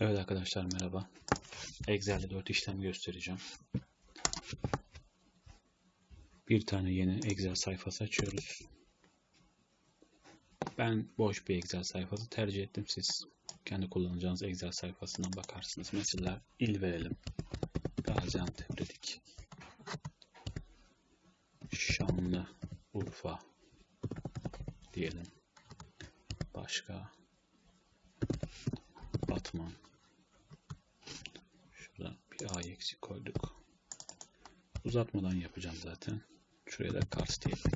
Evet arkadaşlar merhaba. Excel'de 4 işlem göstereceğim. Bir tane yeni Excel sayfası açıyoruz. Ben boş bir Excel sayfası tercih ettim. Siz kendi kullanacağınız Excel sayfasından bakarsınız. Mesela il verelim. Gaziantep dedik. Şanlı Urfa diyelim. Başka Batman. Şurada bir ay eksik koyduk. Uzatmadan yapacağım zaten. Şuraya da Kars diyelim.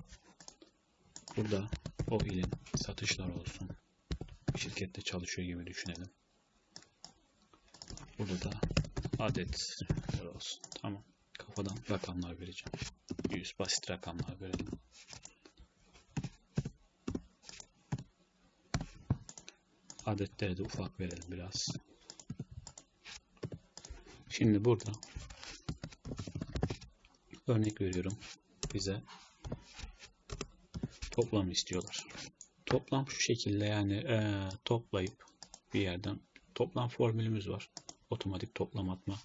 Burada o ilin satışları olsun. Şirkette çalışıyor gibi düşünelim. Burada da adetler olsun. Tamam. Kafadan rakamlar vereceğim. 100 basit rakamlar verelim. Adetleri de ufak verelim biraz. Şimdi burada örnek veriyorum bize toplam istiyorlar. Toplam şu şekilde yani e, toplayıp bir yerden toplam formülümüz var. Otomatik toplam atma.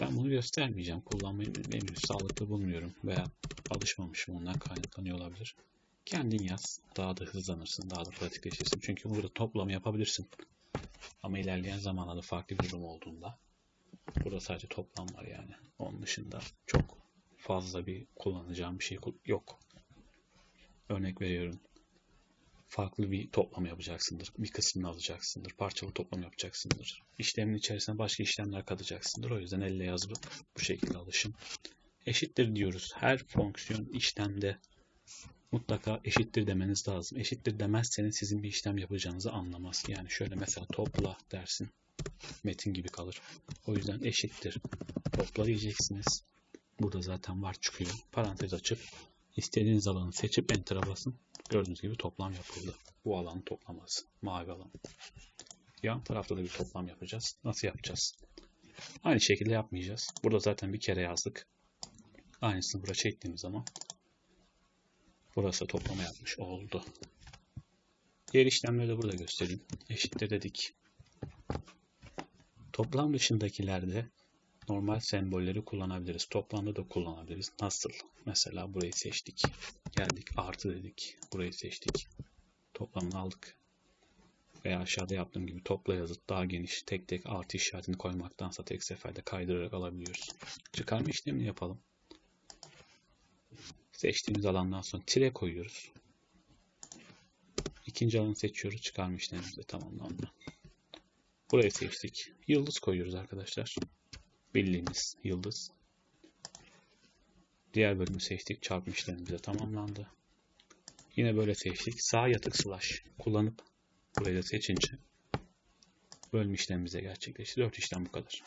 Ben bunu göstermeyeceğim. Kullanmayı benim sağlıklı bulmuyorum veya alışmamışım ondan kaynaklanıyor olabilir. Kendin yaz. Daha da hızlanırsın. Daha da pratikleşirsin. Çünkü burada toplam yapabilirsin. Ama ilerleyen zamanlarda farklı bir durum olduğunda burada sadece toplam var yani. Onun dışında çok fazla bir kullanacağım bir şey yok. Örnek veriyorum. Farklı bir toplam yapacaksındır. Bir kısmını alacaksındır. Parçalı toplam yapacaksındır. İşlemin içerisine başka işlemler katacaksındır. O yüzden elle yazılı bu şekilde alışın. Eşittir diyoruz. Her fonksiyon işlemde mutlaka eşittir demeniz lazım. Eşittir demezseniz sizin bir işlem yapacağınızı anlamaz. Yani şöyle mesela topla dersin. Metin gibi kalır. O yüzden eşittir. Topla diyeceksiniz. Burada zaten var çıkıyor. Parantez açıp istediğiniz alanı seçip enter'a basın. Gördüğünüz gibi toplam yapıldı. Bu alanın toplaması. Mavi alan. Yan tarafta da bir toplam yapacağız. Nasıl yapacağız? Aynı şekilde yapmayacağız. Burada zaten bir kere yazdık. Aynısını buraya çektiğimiz zaman burası toplama yapmış oldu. Diğer işlemleri de burada göstereyim. Eşittir dedik. Toplam dışındakilerde normal sembolleri kullanabiliriz. Toplamda da kullanabiliriz. Nasıl? Mesela burayı seçtik. Geldik artı dedik. Burayı seçtik. Toplamını aldık. Veya aşağıda yaptığım gibi topla yazıp daha geniş tek tek artı işaretini koymaktansa tek seferde kaydırarak alabiliyoruz. Çıkarma işlemini yapalım. Seçtiğimiz alandan sonra tire koyuyoruz. İkinci alanı seçiyoruz. Çıkarma işlemimiz de tamamlandı. Burayı seçtik. Yıldız koyuyoruz arkadaşlar. Bildiğimiz yıldız. Diğer bölümü seçtik. Çarpma işlemimiz de tamamlandı. Yine böyle seçtik. Sağ yatık slash kullanıp burayı da seçince bölüm işlemimize gerçekleşti. 4 işlem bu kadar.